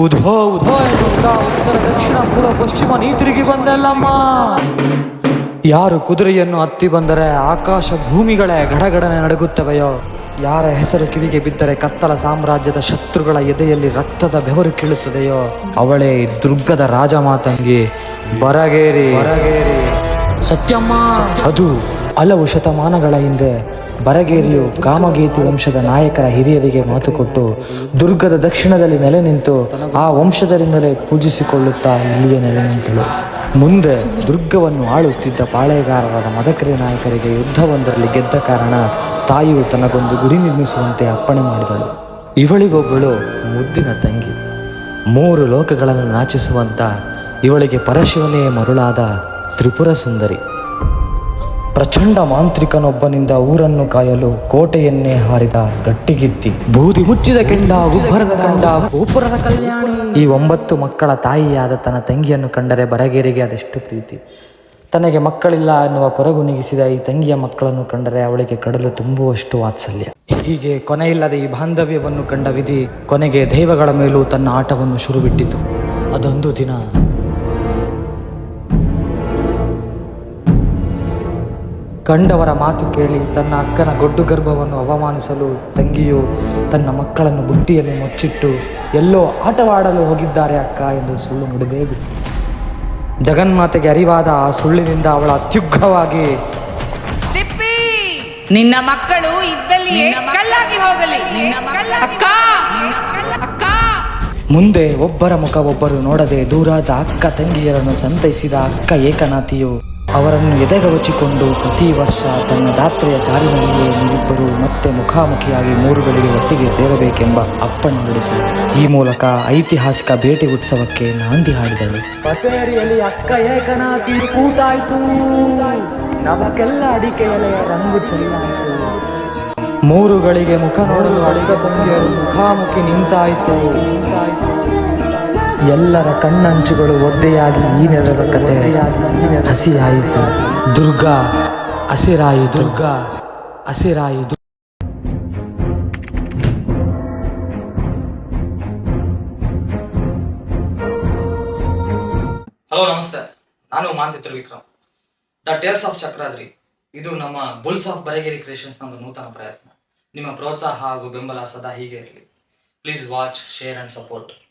ಉಧೋ ಉಧೋ ಎನ್ನುತ್ತಾ ಉತ್ತರ ದಕ್ಷಿಣ ಪೂರ್ವ ಪಶ್ಚಿಮ ನೀ ತಿರುಗಿ ಬಂದಲ್ಲಮ್ಮ. ಯಾರು ಕುದುರೆಯನ್ನು ಹತ್ತಿ ಬಂದರೆ ಆಕಾಶ ಭೂಮಿಗಳೇ ಗಡಗಡನೆ ನಡುಗುತ್ತವೆಯೋ? ಯಾರ ಹೆಸರು ಕಿವಿಗೆ ಬಿದ್ದರೆ ಕತ್ತಲ ಸಾಮ್ರಾಜ್ಯದ ಶತ್ರುಗಳ ಎದೆಯಲ್ಲಿ ರಕ್ತದ ಬೆವರು ಕೀಳುತ್ತದೆಯೋ? ಅವಳೇ ದುರ್ಗದ ರಾಜಮಾತಂಗಿ ಬರಗೇರಿ. ಬರಗೇರಿ. ಸತ್ಯಮ್ಮ. ಅದು ಹಲವು ಶತಮಾನಗಳ ಹಿಂದೆ ಬರಗೇರಿಯು ಕಾಮಗೇತಿ ವಂಶದ ನಾಯಕರ ಹಿರಿಯರಿಗೆ ಮಾತು ಕೊಟ್ಟು ದುರ್ಗದ ದಕ್ಷಿಣದಲ್ಲಿ ನೆಲೆ ನಿಂತು ಆ ವಂಶದರಿಂದಲೇ ಪೂಜಿಸಿಕೊಳ್ಳುತ್ತಾ ಇಲ್ಲಿಯೇ ನೆಲೆ ನಿಂತಳು. ಮುಂದೆ ದುರ್ಗವನ್ನು ಆಳುತ್ತಿದ್ದ ಪಾಳೆಗಾರರಾದ ಮದಕರಿ ನಾಯಕರಿಗೆ ಯುದ್ಧವೊಂದರಲ್ಲಿ ಗೆದ್ದ ಕಾರಣ ತಾಯಿಯು ತನಗೊಂದು ಗುಡಿ ನಿರ್ಮಿಸುವಂತೆ ಅಪ್ಪಣೆ ಮಾಡಿದಳು. ಇವಳಿಗೊಬ್ಬಳು ಮುದ್ದಿನ ತಂಗಿ. ಮೂರು ಲೋಕಗಳನ್ನು ನಾಚಿಸುವಂತ ಇವಳಿಗೆ ಪರಶಿವನೇ ಮರುಳಾದ ತ್ರಿಪುರ ಸುಂದರಿ ಪ್ರಚಂಡ ಮಾಂತ್ರಿಕನೊಬ್ಬನಿಂದ ಊರನ್ನು ಕಾಯಲು ಕೋಟೆಯನ್ನೇ ಹಾರಿದ ಗಟ್ಟಿಗಿತ್ತಿ. ಬೂದಿ ಮುಚ್ಚಿದ ಕೆಂಡ, ಉಬ್ಬರದ ಕಂಡ, ಗೋಪುರದ ಕಲ್ಯಾಣಿ. ಈ ಒಂಬತ್ತು ಮಕ್ಕಳ ತಾಯಿಯಾದ ತನ್ನ ತಂಗಿಯನ್ನು ಕಂಡರೆ ಬರಗೇರಿಗೆ ಅದೆಷ್ಟು ಪ್ರೀತಿ. ತನಗೆ ಮಕ್ಕಳಿಲ್ಲ ಎನ್ನುವ ಕೊರಗು ನಿಗಿಸಿದ ಈ ತಂಗಿಯ ಮಕ್ಕಳನ್ನು ಕಂಡರೆ ಅವಳಿಗೆ ಕಡಲು ತುಂಬುವಷ್ಟು ವಾತ್ಸಲ್ಯ. ಹೀಗೆ ಕೊನೆಯಿಲ್ಲದ ಈ ಬಾಂಧವ್ಯವನ್ನು ಕಂಡ ವಿಧಿ ಕೊನೆಗೆ ದೈವಗಳ ಮೇಲೂ ತನ್ನ ಆಟವನ್ನು ಶುರುಬಿಟ್ಟಿತು. ಅದೊಂದು ದಿನ ಕಂಡವರ ಮಾತು ಕೇಳಿ ತನ್ನ ಅಕ್ಕನ ಗೊಡ್ಡು ಗರ್ಭವನ್ನು ಅವಮಾನಿಸಲು ತಂಗಿಯು ತನ್ನ ಮಕ್ಕಳನ್ನು ಬುಟ್ಟಿಯಲ್ಲಿ ಮುಚ್ಚಿಟ್ಟು ಎಲ್ಲೋ ಆಟವಾಡಲು ಹೋಗಿದ್ದಾರೆ ಅಕ್ಕ ಎಂದು ಸುಳ್ಳು ನುಡಿದೇ ಬಿಟ್ಟು ಜಗನ್ಮಾತೆಗೆ ಅರಿವಾದ ಆ ಸುಳ್ಳಿನಿಂದ ಅವಳ ಅತ್ಯುಗ್ರವಾಗಿ ನಿನ್ನ ಮಕ್ಕಳು ಇದ್ದಲ್ಲಿ ಕಲ್ಲಾಗಿ ಹೋಗಲಿ. ಅಕ್ಕ! ಅಕ್ಕ! ಮುಂದೆ ಒಬ್ಬರ ಮುಖ ಒಬ್ಬರು ನೋಡದೆ ದೂರಾದ ಅಕ್ಕ ತಂಗಿಯರನ್ನು ಸಂತೈಸಿದ ಅಕ್ಕ ಏಕನಾಥಿಯು ಅವರನ್ನು ಎದೆಗವಚಿಕೊಂಡು ಪ್ರತಿ ವರ್ಷ ತನ್ನ ಜಾತ್ರೆಯ ಸಾಲಿನಲ್ಲಿಯೇ ನೀವಿಬ್ಬರು ಮತ್ತೆ ಮುಖಾಮುಖಿಯಾಗಿ ಮೂರುಗಳಿಗೆ ಒಟ್ಟಿಗೆ ಸೇರಬೇಕೆಂಬ ಅಪ್ಪಣೆ ಹೊರಡಿಸಿದರು ಈ ಮೂಲಕ ಐತಿಹಾಸಿಕ ಭೇಟಿ ಉತ್ಸವಕ್ಕೆ ನಾಂದಿ ಹಾಡಿದಳು. ಪತೇರಿಯಲ್ಲಿ ಅಕ್ಕ ಏಕನಾಥಿ ಕೂತಾಯ್ತು. ನಮಗೆಲ್ಲ ಅಡಿಕೆ ಎಲೆಯ ರಂಗು ಚೆಲ್ಲಾಯ್ತು. ಮೂರುಗಳಿಗೆ ಮುಖ ನೋಡಲು ಅಳಿಗ ತಂಗಿಯರು ಮುಖಾಮುಖಿ ನಿಂತಾಯಿತು. ಎಲ್ಲರ ಕಣ್ಣಂಚುಗಳು ಒದ್ದೆಯಾಗಿ ಈ ನೆಲದ ಕತೆ ಹಸಿಯಾಯಿತು. ದುರ್ಗಾ ಹಸಿರಾಯಿ ದುರ್ಗಾ ಹಸಿರಾಯಿ ದು- ಹಲೋ, ನಮಸ್ತೆ. ನಾನು ಮಾಂತಿ Trivikram the tales of Chakradri. ಇದು ನಮ್ಮ ಬುಲ್ಸ್ ಆಫ್ ಬರಗೇರಿ ಕ್ರಿಯೇಷನ್ಸ್ ಒಂದು ನೂತನ ಪ್ರಯತ್ನ. ನಿಮ್ಮ ಪ್ರೋತ್ಸಾಹ ಹಾಗೂ ಬೆಂಬಲ ಸದಾ ಹೀಗೆ ಇರಲಿ. Please watch, share and support.